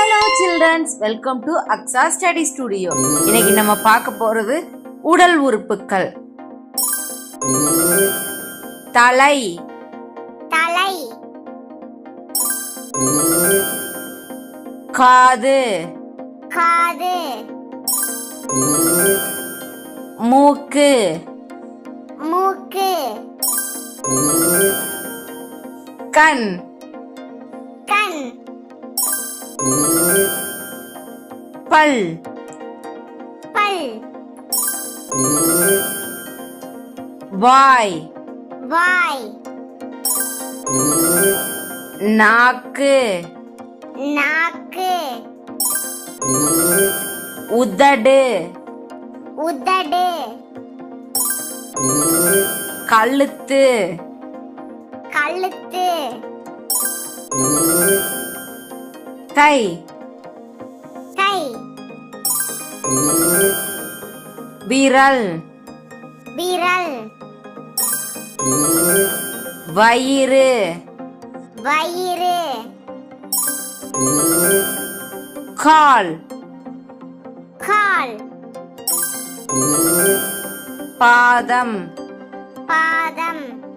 Hello children's welcome to Aqsa study studio இன்னைக்கு நம்ம பார்க்க போறது உடல் உறுப்புகள் தலை. தலை. காது. காது. மூக்கு. மூக்கு. கண் கண். பல். பல். வாய். வாய். நாக்கு. நாக்கு. உதடு. உதடு. கழுத்து. கழுத்து. கை கை விரல். விரல். வயிறு. வயிறு. கால். கால். பாதம். பாதம்.